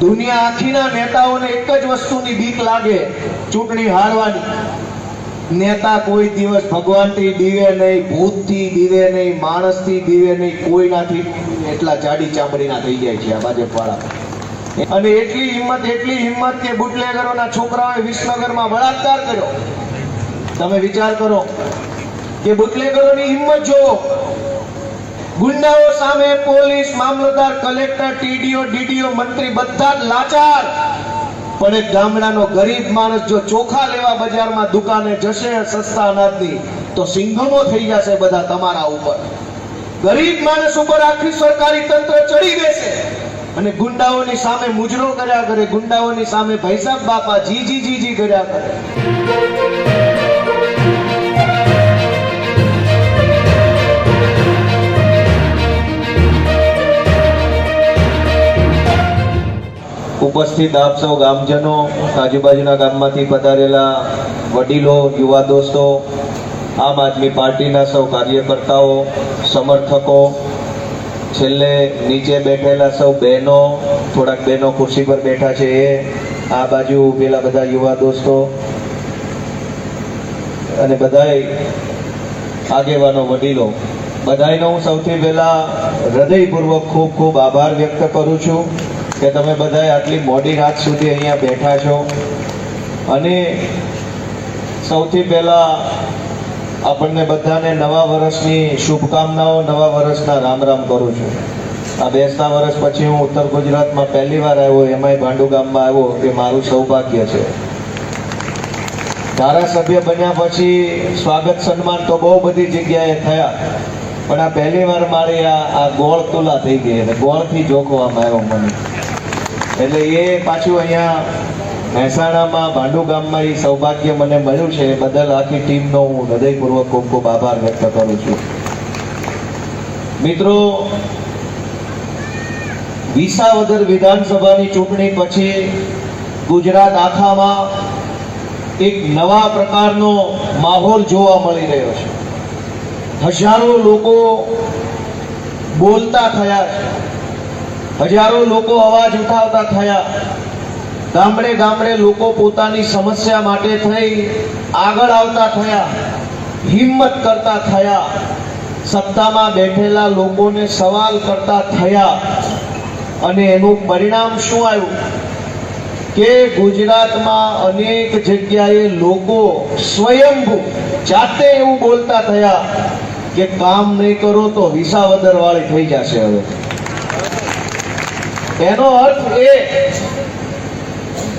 દુનિયા આખીના નેતાઓને એક જ વસ્તુની બીક લાગે, ચૂંટણી હારવાની. નેતા કોઈ દિવસ ભગવાનથી દીવે નહીં, ભૂતથી દીવે નહીં, માણસથી દીવે નહીં, કોઈનાથી એટલા જાડી ચામડીના થઈ જાય છે આ ભાજપવાળા અને એટલી હિંમત એટલી હિંમત કે બુટલેગરોના છોકરાઓએ વિસનગરમાં બળાત્કાર કર્યો. તમે વિચાર કરો કે બુટલેગરોની હિંમત જુઓ. ગુંડાઓ સામે પોલીસ, મામલતદાર, કલેક્ટર, ટીડીઓ, ડીડીઓ, મંત્રી બધા લાચાર. પણ એક ગામડાનો ગરીબ માણસ જો ચોખા લેવા બજારમાં દુકાને જશે સસ્તા અનાજની, તો સિંઘમો થઈ જશે બધા તમારા ઉપર. ગરીબ માણસ ઉપર આખી સરકારી તંત્ર ચડી બેસે. અને ગુંડાઓની સામે મુજરો કર્યા કરે, ગુંડાઓની સામે ભૈસાબ બાપા જી જી જી જી કર્યા કરે. ઉપસ્થિત આપ સૌ ગામજનો, આજુબાજુના ગામમાંથી પધારેલા વડીલો, યુવા દોસ્તો, આમ આદમી પાર્ટીના સૌ કાર્યકર્તાઓ, સમર્થકો, છેલ્લે નીચે બેઠેલા સૌ બહેનો, થોડાક બહેનો ખુરશી પર બેઠા છે એ, આ બાજુ પેલા બધા યુવા દોસ્તો અને બધાએ આગેવાનો, વડીલો. બધાનો હું સૌથી પહેલાં હૃદયપૂર્વક ખૂબ ખૂબ આભાર વ્યક્ત કરું છું. કે તમે બધાય આટલી મોડી રાત સુધી અહીંયા બેઠા છો? અને સૌથી પહેલા આપણને બધાને નવા વર્ષની શુભકામનાઓ નવા વર્ષના રામ રામ કરું છું. આ બેસતા વર્ષ પછી હું ઉત્તર ગુજરાતમાં પહેલી વાર આવ્યો, એમાંય ભાંડુ ગામમાં આવ્યો એ મારું સૌભાગ્ય છે. ધારાસભ્ય બન્યા પછી સ્વાગત સન્માન તો બહુ બધી જગ્યાએ થયા, પણ આ પહેલી વાર મારી આ ગોળ તુલા થઈ ગઈ અને ગોળથી જોખવામાં આવ્યો મને. એટલે એ પાછું અહીંયા મહેસાણામાં ભાંડુ ગામમાં એ સૌભાગ્ય મને મળ્યું છે. બદલ આખી ટીમનો હું હૃદયપૂર્વક ખૂબ ખૂબ આભાર વ્યક્ત કરું છું. મિત્રો, વિસાવદર વિધાનસભાની ચૂંટણી પછી ગુજરાત આખામાં એક નવા પ્રકારનો માહોલ જોવા મળી રહ્યો છે. હજારો લોકો બોલતા થયા છે. હજારો લોકો અવાજ ઉઠાવતા થયા. ગામડે ગામડે લોકો પોતાની સમસ્યા માટે થઈ આગળ આવતા થયા, હિંમત કરતા થયા, સત્તામાં બેઠેલા લોકોને સવાલ કરતા થયા. અને એનું પરિણામ શું આવ્યું? કે ગુજરાતમાં અનેક જગ્યાએ લોકો સ્વયંભૂ, જાતે એવું બોલતા થયા કે કામ નહીં કરો તો વિસાવદર વાળી થઈ જશે હવે. એનો અર્થ એ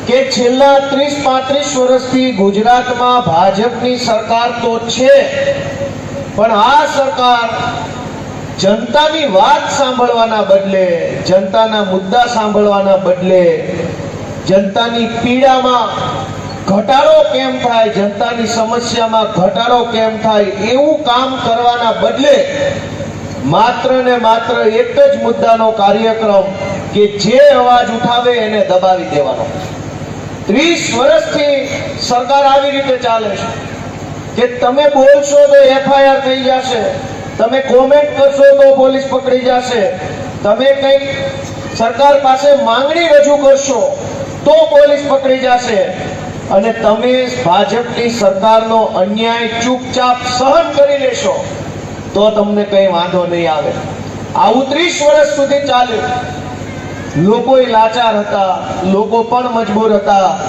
કે છેલ્લા ત્રીસ પાંત્રીસ વર્ષથી ગુજરાતમાં ભાજપની સરકાર તો છે, પણ આ સરકાર જનતાની વાત સાંભળવાના બદલે, જનતાના મુદ્દા સાંભળવાના બદલે, જનતાની પીડામાં ઘટાડો કેમ થાય, જનતાની સમસ્યામાં ઘટાડો કેમ થાય, એવું કામ કરવાના બદલે માત્ર ને માત્ર એક જ મુદ્દાનો કાર્યક્રમ કે જે અવાજ ઉઠાવે એને દબાવી દેવાનો. ત્રીસ વર્ષથી સરકાર આવી રીતે ચાલે છે. કે તમે બોલશો તો એફઆઈઆર થઈ જશે. તમે કોમેન્ટ કરશો તો પોલીસ પકડી જશે. તમે કંઈક સરકાર પાસે માંગણી રજૂ કરશો તો પોલીસ પકડી જશે. અને તમે ભાજપની સરકારનો અન્યાય ચૂપચાપ સહન કરી લેશો, તો તમને કંઈ વાંધો નહીં આવે. આવું ત્રીસ વર્ષ સુધી ચાલ્યું. લોકો લાચાર હતા, લોકો પણ મજબૂર હતા.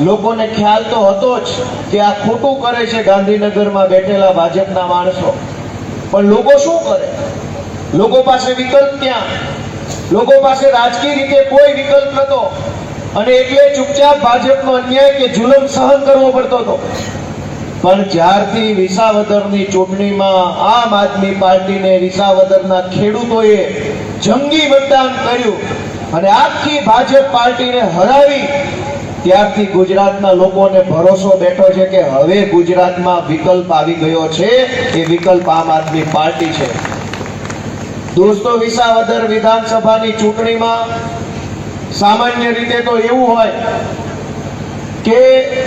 લોકોને ખ્યાલ તો હતો જ કે આ ખોટું કરે છે ગાંધીનગરમાં બેઠેલા ભાજપના માણસો. પણ લોકો શું કરે? લોકો પાસે વિકલ્પ ક્યાં? લોકો પાસે રાજકીય રીતે કોઈ વિકલ્પ નતો. અને એટલે ચૂપચાપ ભાજપનો અન્યાય કે જુલમ સહન કરવો પડતો હતો. પણ જ્યારથી વિસાવદરની ચૂંટણીમાં આમ આદમી પાર્ટીને વિસાવદરના ખેડૂતોએ જંગી મતદાન કર્યું અને આખી ભાજપ પાર્ટીને હરાવી ત્યારથી ગુજરાતના લોકોને ભરોસો બેઠો છે કે હવે ગુજરાતમાં વિકલ્પ આવી ગયો છે. એ વિકલ્પ આમ આદમી પાર્ટી છે. દોસ્તો, વિસાવદર વિધાનસભાની ચૂંટણીમાં સામાન્ય રીતે તો એવું હોય કે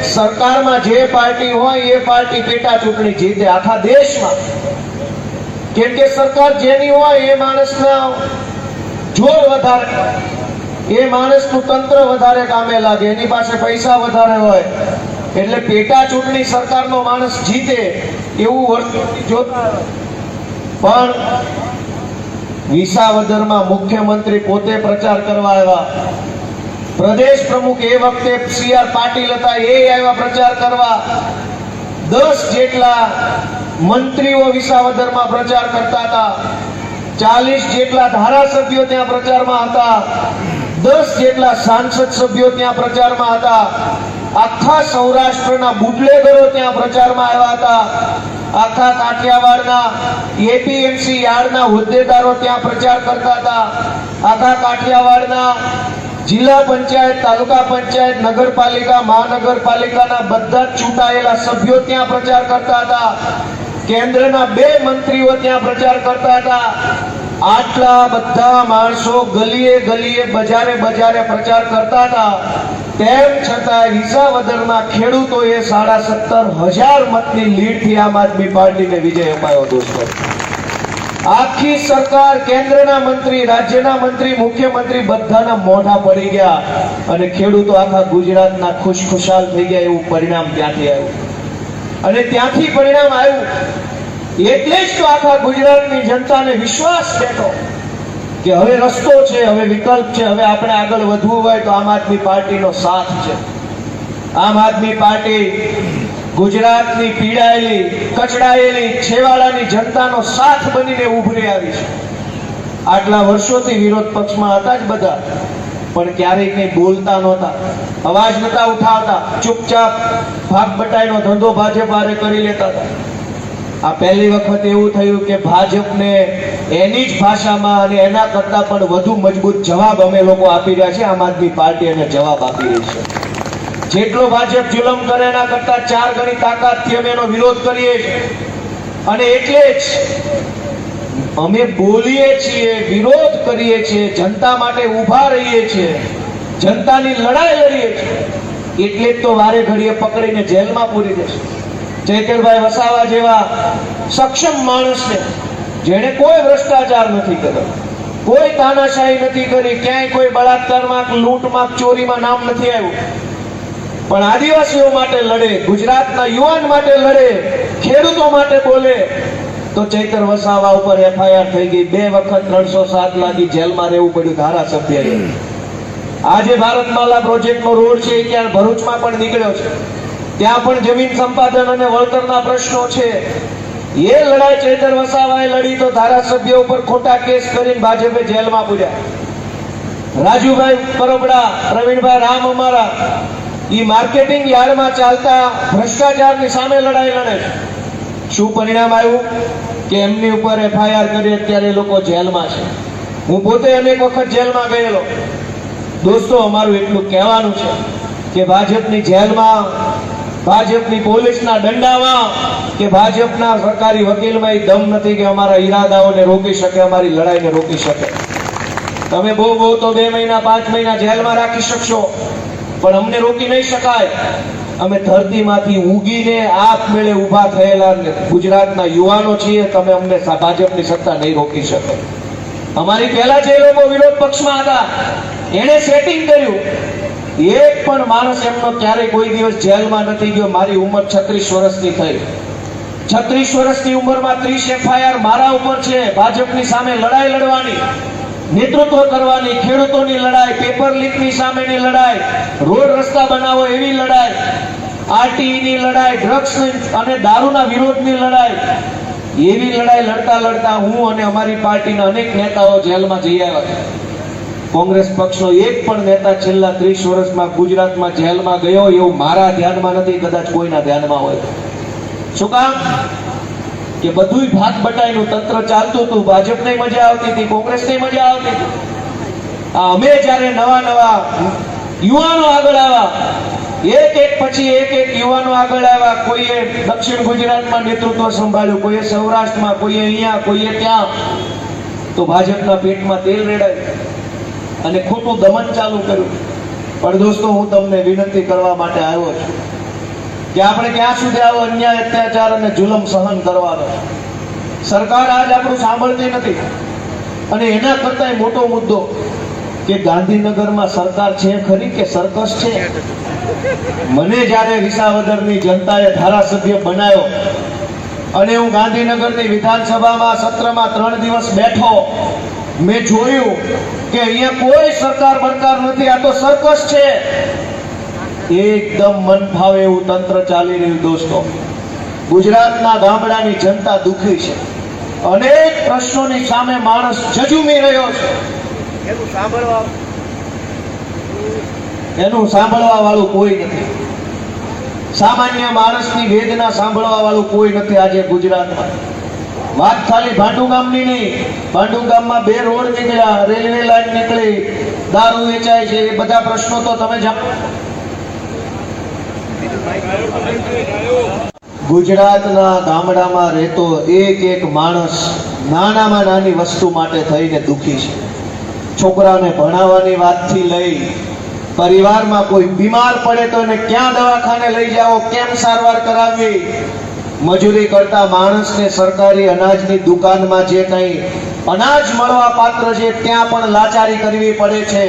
સરકારમાં જે પાર્ટી હોય એ પાર્ટી પેટા ચૂંટણી જીતે. આખા દેશમાં. કેમ કે સરકાર જેની હોય એ માણસના જોર વધારે એ એ માણસનું તંત્ર વધારે કામે લાગે, એની પાસે પૈસા વધારે હોય, એટલે પેટા ચૂંટણી સરકારનો માણસ જીતે એવું વર્ષોથી જોતા પણ વિસાવદરમાં મુખ્યમંત્રી પોતે પ્રચાર કરવા આવ્યા. પ્રદેશ પ્રમુખ એ વખતે સી આર પાટીલ હતા, એ આવ્યા પ્રચાર કરવા. દસ જેટલા મંત્રીઓ વિસાવદરમાં પ્રચાર કરતા હતા. ચાલીસ જેટલા ધારાસભ્યો ત્યાં પ્રચારમાં હતા. દસ જેટલા સાંસદ સભ્યો ત્યાં પ્રચારમાં હતા. આખા સૌરાષ્ટ્રના બુટલેગરો ત્યાં પ્રચારમાં આવ્યા હતા. આખા કાઠિયાવાડના એપીએમસી યાર્ડના હોદ્દેદારો ત્યાં પ્રચાર કરતા હતા. આખા કાઠિયાવાડના જિલ્લા પંચાયત, તાલુકા પંચાયત, નગરપાલિકા, મહાનગરપાલિકાના બધા ચૂંટાયેલા સભ્યો ત્યાં પ્રચાર કરતા હતા. કેન્દ્રના બે મંત્રીઓ ત્યાં પ્રચાર કરતા હતા. આટલા બધા માણસો ગલીએ ગલીએ, બજારે બજારે પ્રચાર કરતા હતા. તેમ છતાં વિસાવદરમાં ખેડૂતોએ સાડા સત્તર હજાર મતની લીડથી આમ આદમી પાર્ટીને વિજય અપાયો દોસ્તો. આખી સરકાર કેન્દ્રના મંત્રી, રાજ્યના મંત્રી, મુખ્યમંત્રી બધાના મોઢા પડી ગયા. અને ખેડૂતો આખા ગુજરાતના ખુશખુશાલ થઈ ગયા એવું પરિણામ ત્યાંથી આવ્યું? અને ત્યાંથી પરિણામ આવ્યું. એટલે જ તો આખા ગુજરાતની જનતાને વિશ્વાસ બેઠો કે હવે રસ્તો છે, હવે વિકલ્પ છે, હવે આપણે આગળ વધવું હોય તો આમ આદમી પાર્ટીનો સાથ છે. આમ આદમી પાર્ટી ગુજરાતની પીડાયેલી, કચડાયેલી, છેવાડાની જનતાનો સાથ બનીને ઉભરી આવી છે. આટલા વર્ષોથી વિરોધ પક્ષમાં હતા જ બધા. પણ ક્યારેય કંઈ બોલતા નહોતા. અવાજ નહોતા ઉઠાવતા. ચૂપચાપ ભાગ બટાઈનો ધંધો ભાજપ હારે કરી લેતા હતા. આ પહેલી વખત એવું થયું કે ભાજપને એની જ ભાષામાં અને એના કરતા પણ વધુ મજબૂત જવાબ અમે લોકો આપી રહ્યા છે આમ આદમી પાર્ટી એને જવાબ આપી રહી છે. જેટલો ભાજપ જુલમ કરે એના કરતા ચાર ગણી તાકાતથી અમે એનો વિરોધ કરીએ છીએ. અને એટલે જ અમે બોલીએ છીએ, વિરોધ કરીએ છીએ, જનતા માટે ઊભા રહીએ છીએ, જનતાની લડાઈ લડીએ છીએ. એટલે જ તો વારે ઘડીએ પકડીને જેલમાં પૂરી દેશે. ચૈતરભાઈ વસાવા જેવા સક્ષમ માણસને જેણે કોઈ ભ્રષ્ટાચાર નથી કર્યો, કોઈ તાનાશાહી નથી કરી, ક્યાંય કોઈ બળાત્કારમાં, લૂંટમાં, ચોરીમાં નામ નથી આવ્યું. પણ આદિવાસીઓ માટે લડે, ગુજરાતના યુવાન માટે લડે, ખેડૂતો માટે બોલે તો ચૈતર વસાવા ઉપર એફઆઈઆર થઈ ગઈ. બે વખત ત્રણસો સાત લાગી જેલમાં રહેવું પડ્યું ધારાસભ્ય આજે ભારતમાલા પ્રોજેક્ટનો રોડ છે, એ ક્યાં ભરૂચમાં પણ નીકળ્યો છે. ત્યાં પણ જમીન સંપાદન અને વળતરના પ્રશ્નો છે. એ લડાઈ ચૈતર વસાવાએ લડી તો ધારાસભ્ય ઉપર ખોટા કેસ કરીને ભાજપે જેલમાં પૂર્યા. રાજુભાઈ પરોબડા, પ્રવીણભાઈ રામ અમારા, ઈ માર્કેટિંગ યાર્ડમાં ચાલતા ભ્રષ્ટાચારની સામે લડાઈ લડે છે. શું પરિણામ આવ્યું? કે એમની ઉપર એફઆઈઆર કરી અત્યારે લોકો જેલમાં છે. હું પોતે અનેક વખત જેલમાં ગયેલો. દોસ્તો, અમારું એટલું કહેવાનું છે કે ભાજપની જેલમાં, ભાજપની પોલીસના દંડામાં, કે ભાજપના સરકારી વકીલમાં એ દમ નથી કે અમારા ઈરાદાઓને રોકી શકે, અમારી લડાઈને રોકી શકે. તમે બહુ બહુ તો બે મહિના, પાંચ મહિના જેલમાં રાખી શકશો, પણ અમને રોકી નહીં શકાય. અમે ધરતીમાંથી ઉગીને આપમેળે ઊભા થયેલા ગુજરાતના યુવાનો છીએ, તમે અમને ભાજપની સત્તા નહીં રોકી શકે. અમારી પહેલા જે લોકો વિરોધ પક્ષમાં હતા, એણે સેટિંગ કર્યું. એક પણ માણસ એમનો ક્યારેય કોઈ દિવસ જેલમાં નથી ગયો. મારી ઉંમર છત્રીસ વર્ષની થઈ. છત્રીસ વર્ષની ઉંમરમાં ત્રીસ એફઆઈઆર મારા ઉપર છે. ભાજપની સામે લડાઈ લડવાની. નેતૃત્વ કરવાની, ખેડૂતોની લડાઈ પેપર લીકની સામેની લડાઈ, રોડ રસ્તા બનાવો એવી લડાઈ, આરટીઈની લડાઈ ડ્રગ્સ અને દારૂના વિરોધની લડાઈ, એવી લડાઈ લડતા લડતા હું અને અમારી પાર્ટીના અનેક નેતાઓ જેલમાં જઈ આવ્યા છે. કોંગ્રેસ પક્ષનો એક પણ નેતા છેલ્લા ત્રીસ વર્ષમાં ગુજરાતમાં જેલમાં ગયો એવું મારા ધ્યાનમાં નથી, કદાચ કોઈના ધ્યાનમાં હોય શું કામ? કે બધુંય ભાગ બટાઈનું તંત્ર ચાલતું હતું. ભાજપને મજા આવતી હતી, કોંગ્રેસને મજા આવતી હતી. અમે જ્યારે નવા નવા યુવાનો આગળ આવ્યા, એક એક પછી એક એક યુવાનો આગળ આવ્યા, કોઈએ દક્ષિણ ગુજરાતમાં નેતૃત્વ સંભાળ્યું, કોઈએ સૌરાષ્ટ્રમાં, કોઈએ અહીંયા, કોઈએ ત્યાં, તો ભાજપના પેટમાં તેલ રેડાય અને ખોટું દમન ચાલુ કર્યું. પણ દોસ્તો, હું તમને વિનંતી કરવા માટે આવ્યો છું. કે આપણે ક્યાં સુધી આવો અન્યાય, અત્યાચાર અને જુલમ સહન કરવાનો. સરકાર આજ આપણું સાંભળતી નથી. અને એના કરતાંય મોટો મુદ્દો કે ગાંધીનગરમાં સરકાર છે ખરી કે સરકસ છે? મને જ્યારે વિસાવદરની જનતાએ ધારાસભ્ય બનાવ્યો અને હું ગાંધીનગરની વિધાનસભામાં સત્રમાં ત્રણ દિવસ બેઠો, મેં જોયું કે અહીંયા કોઈ સરકાર બરકાર નથી, આ તો સરકસ છે. એકદમ મન ફાવે એવું તંત્ર ચાલી રહ્યું દોસ્તો. ગુજરાતના ગામડાની જનતા દુઃખી છે. અનેક પ્રશ્નોની સામે માણસ ઝઝુમી રહ્યો છે. એનું સાંભળવા એનું સાંભળવા વાળું કોઈ નથી. સામાન્ય માણસની વેદના સાંભળવા વાળું કોઈ નથી આજે ગુજરાતમાં. વાત ખાલી ભાંડુ ગામની નહીં. ભાંડુ ગામમાં બે રોડ નીકળ્યા રેલવે લાઈન નીકળી દારૂ વેચાય છે એ બધા પ્રશ્નો તો તમે જાણો. ગુજરાતના ગામડામાં રહેતો એક એક માણસ નાનામાં નાની વસ્તુ માટે થઈને દુઃખી છે. છોકરાને ભણાવવાની વાતથી લઈ પરિવારમાં કોઈ બીમાર પડે તો એને ક્યાં દવાખાને લઈ જાઓ, કેમ સારવાર કરાવવી? મજૂરી કરતા માણસને સરકારી અનાજની દુકાનમાં જે કંઈ અનાજ મળવા પાત્ર છે, ત્યાં પણ લાચારી કરવી પડે છે.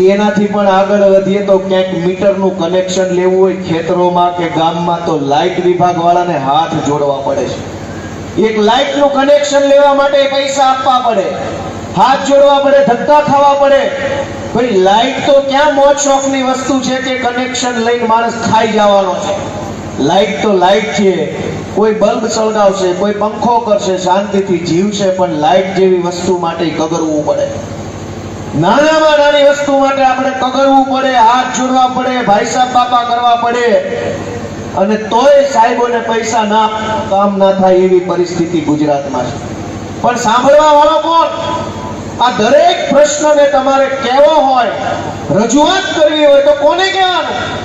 એનાથી પણ આગળ વધીએ તો ક્યાંક મીટરનું કનેક્શન લેવું હોય ખેતરોમાં કે ગામમાં તો લાઇટ વિભાગ વાળાને હાથ જોડવા પડે છે. એક લાઇટનું કનેક્શન લેવા માટે પૈસા આપવા પડે. હાથ જોડવા પડે, ધક્કા ખાવા પડે. ભાઈ લાઇટ તો ક્યાં મોજ શોખની વસ્તુ છે કે કનેક્શન લઈને માણસ ખાઈ જવાનો છે? લાઇટ તો લાઇટ છે. કોઈ બલ્બ સળગાવશે, કોઈ પંખો કરશે, શાંતિથી જીવશે, પણ લાઇટ જેવી વસ્તુ માટે કગરવું પડે. નાનામાં નાની વસ્તુ માટે આપણે કગરવું પડે, હાથ જોડવા પડે, ભાઈ સાહેબ, બાપા કરવા પડે. અને તોય સાહેબોને પૈસા ના, કામ ના થાય એવી પરિસ્થિતિ ગુજરાતમાં છે. પણ સાંભળવા વાળો કોણ? આ દરેક પ્રશ્નને તમારે કહેવો હોય, રજૂઆત કરવી હોય તો કોને કહેવાનું?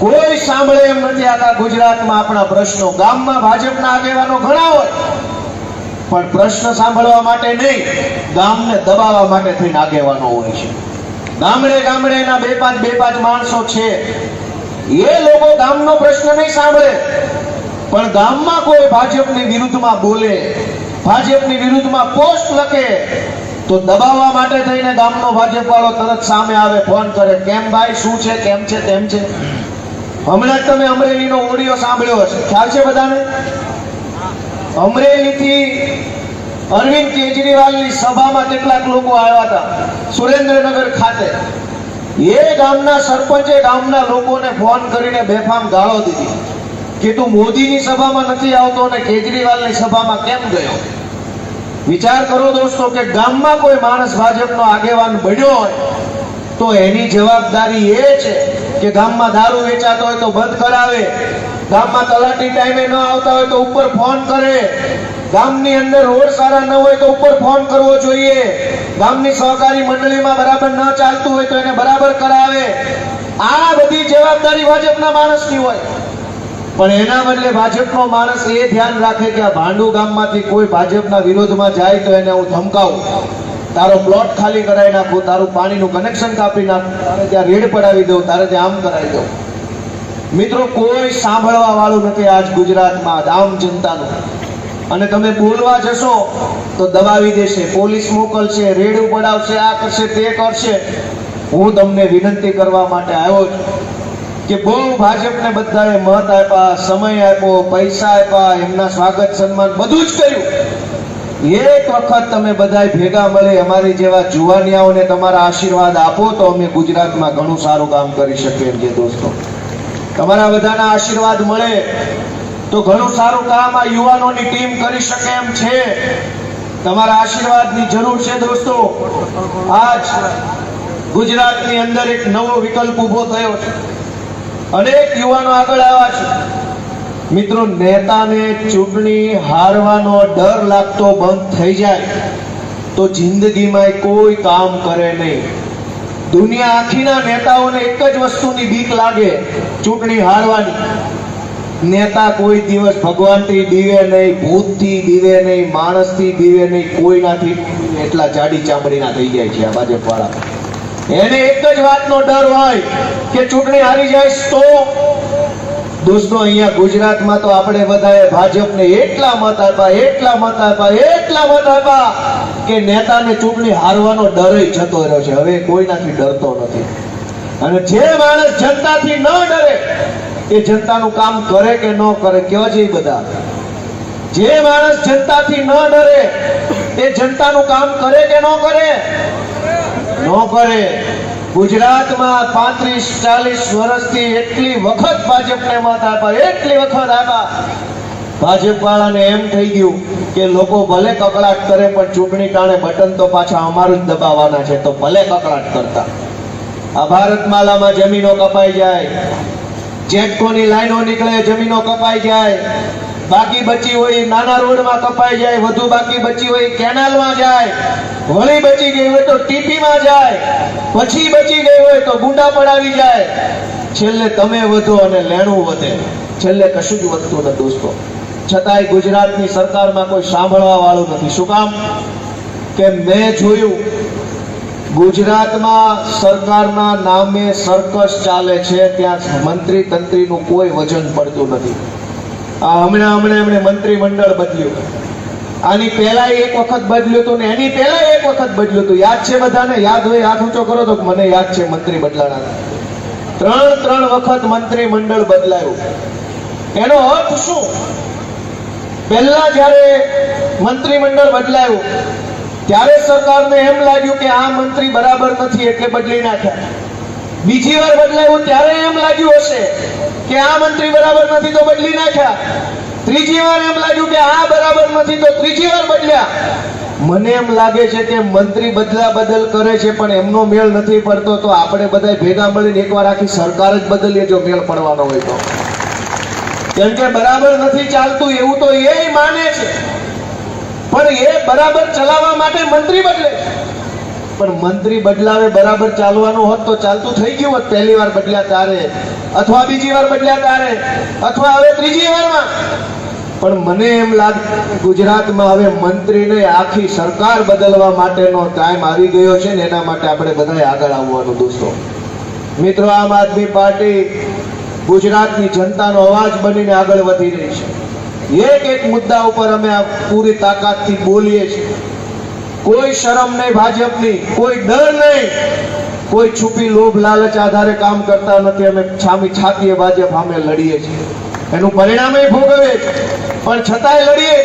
કોઈ સાંભળે એમ નથી આખા ગુજરાતમાં આપણા પ્રશ્નો. ગામમાં ભાજપના આગેવાનો ઘણા હોય. પણ પ્રશ્ન સાંભળવા માટે નહીં, ગામને દબાવવા માટે થઈને આગેવાનો હોય છે. ગામડે ગામડે એના બે પાંચ બે પાંચ માણસો છે. એ લોકો ગામનો પ્રશ્ન નહીં સાંભળે. પણ ગામમાં કોઈ ભાજપની વિરુદ્ધમાં બોલે, ભાજપની વિરુદ્ધમાં પોસ્ટ લખે, તો દબાવવા માટે થઈને ગામનો ભાજપ વાળો તરત સામે આવે, ફોન કરે, કેમ ભાઈ, શું છે, કેમ છે, તેમ છે? હમણાં જ તમે અમરેલીનો ઓડિયો સાંભળ્યો હશે. ખ્યાલ છે બધાને? અમરેલીથી અરવિંદ કેજરીવાલની સભામાં કેટલાક લોકો આવ્યા હતા. સુરેન્દ્રનગર ખાતે. એ ગામના સરપંચે ગામના લોકોને ફોન કરીને બેફામ ગાળો દીધી. કે તું મોદીની સભામાં નથી આવતો અને કેજરીવાલની સભામાં કેમ ગયો? વિચાર કરો દોસ્તો કે ગામમાં કોઈ માણસ ભાજપનો આગેવાન બન્યો હોય, તો એની જવાબદારી એ છે કે ગામમાં દારૂ વેચાતો હોય તો બંધ કરાવે. ગામમાં તલાટી ટાઈમે ન આવતા હોય તો ઉપર ફોન કરે. ગામની અંદર રોડ સારા ન હોય તો ઉપર ફોન કરવો જોઈએ. ગામની સહકારી મંડળીમાં બરાબર ન ચાલતું હોય તો એને બરાબર કરાવે. આ બધી જવાબદારી ભાજપના માણસની હોય. પણ એના બદલે ભાજપનો માણસ એ ધ્યાન રાખે કે આ ભાંડુ ગામમાંથી કોઈ ભાજપના વિરોધમાં જાય તો એને હું ધમકાવું. તારો પ્લોટ ખાલી કરાવી નાખું, તારું પાણીનું કનેક્શન કાપી નાખું, તારે ત્યાં રેડ પડાવી દઉં, તારે ત્યાં આમ કરાવી દઉં. મિત્રો, કોઈ સાંભળવા વાળું નથી આજ ગુજરાતમાં આમ જનતાનું. અને તમે બોલવા જશો, તો દબાવી દેશે. પોલીસ મોકલશે, રેડ પડાવશે, આ કરશે, તે કરશે. હું તમને વિનંતી કરવા માટે આવ્યો છું કે બહુ ભાજપને બધાએ મત આપ્યા, સમય આપ્યો, પૈસા આપ્યા, એમના સ્વાગત સન્માન બધું જ કર્યું. એક વખત તમે બધાય ભેગા મળી અમારી જેવા જુવાનિયાઓને તમારા આશીર્વાદ આપો તો અમે ગુજરાતમાં ઘણું સારું કામ કરી શકીએ એમ છે દોસ્તો. તમારા બધાના આશીર્વાદ મળે. તો ઘણું સારું કામ આ યુવાનોની ટીમ કરી શકે એમ છે. તમારા આશીર્વાદની જરૂર છે દોસ્તો. આજ ગુજરાતની અંદર એક નવો વિકલ્પ ઊભો થયો છે. અનેક યુવાનો આગળ આવ્યા છે. મિત્રો, નેતાને ચૂંટણી હારવાનો ડર લાગતો બંધ થઈ જાય. તો જિંદગીમાં કોઈ કામ કરે નહીં. દુનિયા આખીના નેતાઓને એક જ વસ્તુની બીક લાગે, ચૂંટણી હારવાની. નેતા કોઈ દિવસ ભગવાનથી દીવે નહીં, ભૂતથી દીવે નહીં, માણસથી દીવે નહીં, કોઈનાથી. એટલા જાડી ચામડીના થઈ જાય છે આ ભાજપ વાળા એને એક જ વાતનો ડર હોય કે ચૂંટણી હારી જાય તો? દોસ્તો, અહીંયા ગુજરાતમાં તો આપણે બધાએ ભાજપને એટલા મત આપ્યા એટલા મત આપ્યા એટલા મત આપ્યા કે નેતાને ચૂંટણી હારવાનો ડર જતો રહ્યો છે. હવે કોઈનાથી ડરતો નથી. અને જે માણસ જનતાથી ન ડરે, એ જનતાનું કામ કરે કે ન કરે કયો છે બધા. જે માણસ જનતાથી ન ડરે, એ જનતાનું કામ કરે કે ન કરે? ન કરે. ગુજરાતમાં પાંત્રીસ ચાલીસ વર્ષથી એટલી વખત ભાજપને મત આપ્યા. એટલી વખત આપ્યા. ભાજપ વાળાને એમ થઈ ગયું કે લોકો ભલે કકડાટ કરે, પણ ચૂંટણી ટાણે બટન તો પાછા અમારું જ દબાવવાના છે, તો ભલે કકડાટ કરતા. આ ભારતમાલામાં જમીનો કપાઈ જાય. જેટકોની લાઈનો નીકળે, જમીનો કપાઈ જાય. બાકી બચી હોય નાના રોડમાં કપાઈ જાય, વધુ બાકી બચી હોય કેનાલમાં જાય. વળી બચી ગઈ હોય તો ટીપીમાં જાય. પછી બચી ગઈ હોય તો ગુંડા પડાવી જાય. છેલ્લે તમે વધો અને લેણું વધે. છેલ્લે કશું જ વધતું નથી દોસ્તો. છતાંય ગુજરાતની સરકારમાં કોઈ સાંભળવા વાળું નથી. શું કામ? કે મેં જોયું, ગુજરાતમાં સરકારના નામે સર્કસ ચાલે છે, ત્યાં મંત્રી તંત્રીનું કોઈ વજન પડતું નથી. આ હમણાં હમણાં એમણે મંત્રીમંડળ બદલ્યું. આની પહેલા એક વખત બદલ્યું હતું ને એની પહેલા એક વખત બદલ્યું હતું. યાદ છે બધાને? યાદ હોય, હાથ ઊંચો કરો તો મને યાદ છે મંત્રી બદલાણા ત્રણ ત્રણ વખત મંત્રીમંડળ બદલાયું. એનો અર્થ શું? પહેલા જ્યારે મંત્રીમંડળ બદલાયું, ત્યારે સરકારને એમ લાગ્યું કે આ મંત્રી બરાબર નથી, એટલે બદલી નાખ્યા. બીજી વાર બદલાયું, ત્યારે એમ લાગ્યું હશે કે આ મંત્રી બરાબર નથી, તો બદલી નાખ્યા. ત્રીજી વાર એમ લાગ્યું કે આ બરાબર નથી, તો ત્રીજી વાર બદલ્યા. મને એમ લાગે છે કે મંત્રી બદલા બદલ કરે છે, પણ એમનો મેળ નથી પડતો, તો આપણે બધા ભેગા મળીને એકવાર આખી સરકાર જ બદલીએ, જો મેળ પડવાનો હોય તો. કેમ કે બરાબર નથી ચાલતું, એવું તો એ માને છે. પણ એ બરાબર ચલાવવા માટે મંત્રી બદલે પણ મંત્રી બદલાવે બરાબર ચાલવાનું હોત તો ચાલતું થઈ ગયું હોત પહેલી વાર બદલ્યા તારે અથવા બીજી વાર બદલ્યા તારે અથવા હવે ત્રીજી વારમાં. પણ મને એમ લાગે, ગુજરાતમાં હવે મંત્રીને આખી સરકાર બદલવા માટેનો ટાઈમ આવી ગયો છે ને એના માટે આપણે બધાએ આગળ આવવાનું દોસ્તો. મિત્રો, આમ આદમી પાર્ટી ગુજરાતની જનતાનો અવાજ બનીને આગળ વધી રહી છે. એક એક મુદ્દા ઉપર અમે આ પૂરી તાકાતથી બોલીએ છીએ. કોઈ શરમ નહીં ભાજપની, કોઈ ડર નહીં. કોઈ છુપી લોભ લાલચ આધારે કામ કરતા નથી, અમે છામી છાતીએ ભાજપ સામે લડીએ છીએ. એનું પરિણામ એ ભોગવે છે પણ છતાંય લડીએ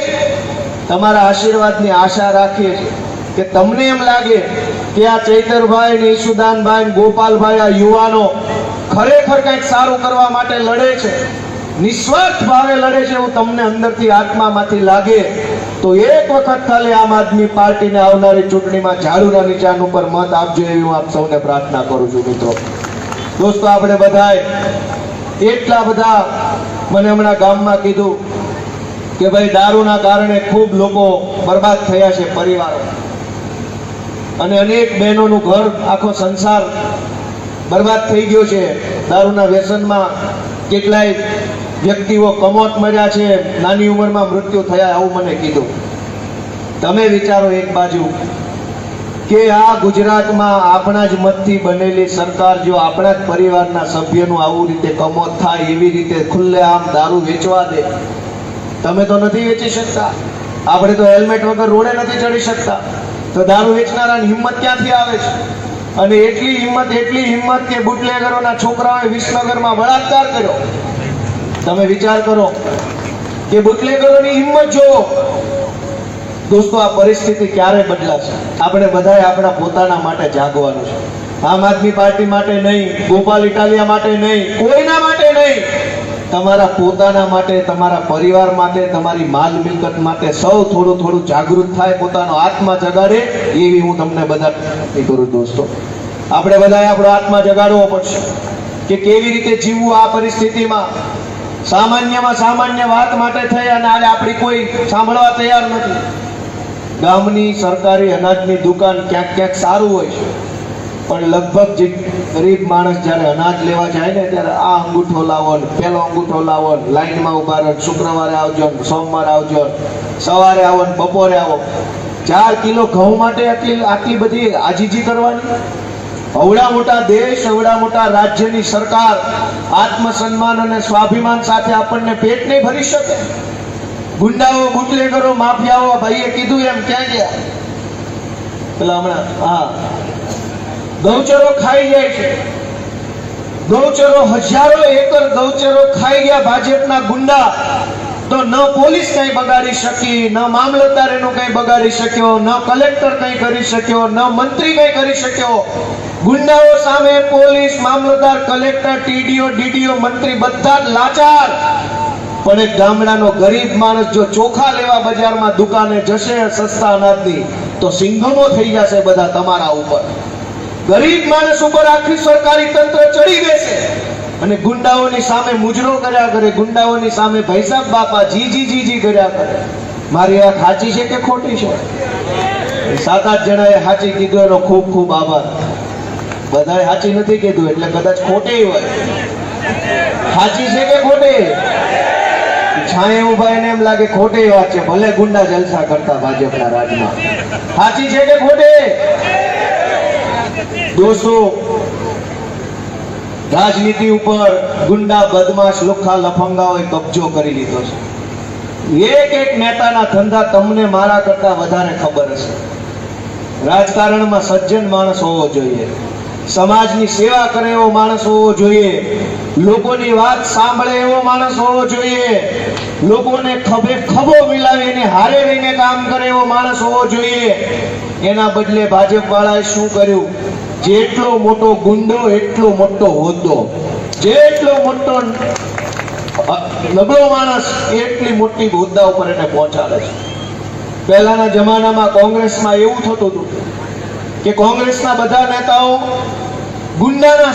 તમારા આશીર્વાદની આશા રાખીએ છીએ કે તમને એમ લાગે કે આ ચૈતરભાઈ ને ઈશુદાનભાઈ ગોપાલભાઈ આ યુવાનો ખરેખર કંઈક સારું કરવા માટે લડે છે, નિસ્વાર્થ ભાવે લડે છે એવું તમને અંદરથી આત્મામાંથી લાગે, તો એક વખત ખાલી આમ આદમી પાર્ટીને આવનારી ચૂંટણીમાં ઝાડુના નિશાન ઉપર મત આપજો એવી હું આપ સૌને પ્રાર્થના કરું છું મિત્રો. દોસ્તો, આપણે બધાએ એટલા બધા મને હમણાં ગામમાં કીધું કે ભાઈ, દારૂના કારણે ખૂબ લોકો બરબાદ થયા છે પરિવારો. અને અનેક બહેનોનું ઘર, આખો સંસાર બરબાદ થઈ ગયો છે. દારૂના વ્યસનમાં કેટલાય વ્યક્તિઓ કમોત મર્યા છે. નાની ઉંમરમાં મૃત્યુ થયા આવું મને કીધું. તમે વિચારો એક બાજુ કે આ ગુજરાતમાં આપણા જ મતથી બનેલી સરકાર જો આપણા જ પરિવારના સભ્યનું આવું રીતે કમોત થાય, એવી રીતે ખુલ્લે આમ દારૂ વેચવા દે, તમે તો નથી વેચી શકતા. આપણે તો હેલ્મેટ વગર રોડે નથી ચડી શકતા. તો દારૂ વેચનારાની હિંમત ક્યાંથી આવે છે? અને એટલી હિંમત એટલી હિંમત કે બુટલેગરોના છોકરાઓએ વિસનગરમાં બળાત્કાર કર્યો. તમે વિચાર કરો કે બુટલેગરોની હિંમત જો દોસ્તો, આ પરિસ્થિતિ ક્યારે બદલાશે? આપણે બધાએ આપણા પોતાના માટે જાગવાનું છે. આમ આદમી પાર્ટી માટે નહીં, ગોપાલ ઇટાલિયા માટે નહીં, કોઈના માટે નહીં. તમારા પોતાના માટે, તમારા પરિવાર માટે, તમારી માલ મિલકત માટે સૌ થોડું થોડું જાગૃત થાય, પોતાનો આત્મા જગાડે, એવી હું તમને બધા કરું દોસ્તો. આપણે બધાએ આપણો આત્મા જગાડવો પડશે કે કેવી રીતે જીવવું આ પરિસ્થિતિમાં? સામાન્યમાં સામાન્ય વાત માટે થઈ અને આજે આપણી કોઈ સાંભળવા તૈયાર નથી. ગામની સરકારી અનાજની દુકાન ક્યાંક ક્યાંક સારું હોય છે. પણ લગભગ જે ગરીબ માણસ જ્યારે અનાજ લેવા જાય ને ત્યારે આ અંગૂઠો લાવો ને પેલો અંગૂઠો લાવો ને લાઈનમાં ઊભા રહો શુક્રવારે આવજો સોમવારે આવજો સવારે આવો બપોરે આવો. ચાર કિલો ઘઉં માટે આટલી આટલી બધી આજીજી કરવાની? અવડા મોટા દેશ અવડા મોટા રાજ્યની સરકાર આત્મસન્માન અને સ્વાભિમાન સાથે આપણને પેટ નહીં ભરી શકે. ગુંડાઓ, બુટલેગરો, માફિયાઓ, ભાઈએ કીધું એમ ક્યાં ગયા? પેલા હમણાં, હા. ગૌચરો ખાઈ જાય છે. ગૌચરો હજારો એકર ગૌચરો ખાઈ ગયા ભાજપના ગુંડા. તો ન પોલીસ કઈ બગાડી શકી, ન મામલતદાર એનું કઈ બગાડી શક્યો, ન કલેક્ટર કઈ કરી શક્યો, ન મંત્રી કઈ કરી શક્યો. ગુંડાઓ સામે પોલીસ, મામલતદાર, કલેક્ટર, ટીડીઓ, ડીડીઓ, મંત્રી બધા લાચાર. પણ એક ગામડાનો ગરીબ માણસ જો ચોખા લેવા બજારમાં દુકાને જશે સસ્તા અનાજની, તો સિંઘમો થઈ જશે બધા તમારા ઉપર. ગરીબ માણસ ઉપર આખી સરકારી તંત્ર ચડી બેસે અને ગુંડાઓની સામે મુજરો કર્યા કરે, ગુંડાઓની સામે ભૈસાબ બાપા જી જી જી જી કર્યા કરે. મારી વાત સાચી છે કે ખોટી છે? સાત આઠ જણાએ સાચી કીધું, એનો ખૂબ ખૂબ આભાર. બધાએ સાચી નથી કીધું, એટલે કદાચ ખોટી હોય. સાચી છે કે ખોટી? છાંયે ઊભા એને એમ લાગે ખોટી વાત છે, ભલે ગુંડા જલસા કરતા ભાજપના રાજમાં. સાચી છે કે ખોટી? દોસ્તો રાજનીતિ ઉપર ગુંડા બદમાશ લુખા લફંગાઓએ કબજો કરી લીધો છે. એક એક નેતાના ધંધા તમને મારા કરતા વધારે ખબર હશે. રાજકારણમાં સજ્જન માણસ હોવો જોઈએ. સમાજની સેવા કરે એવો માણસ હોવો જોઈએ. લોકોની વાત સાંભળે એવો માણસ હોવો જોઈએ. લોકોને ખભે ખભો મિલાવીને હારે રહીને કામ કરે એવો માણસ હોવો જોઈએ. એના બદલે ભાજપ વાળાએ શું કર્યું? જેટલો મોટો ગુંડો, એટલો મોટો હોદ્દો. જેટલો મોટો નબળો માણસ એટલી મોટી હોદ્દા ઉપર એને પહોંચાડે છે. પહેલાના જમાનામાં કોંગ્રેસમાં એવું થતું હતું કે કોંગ્રેસના બધા નેતાઓ ગુંડાના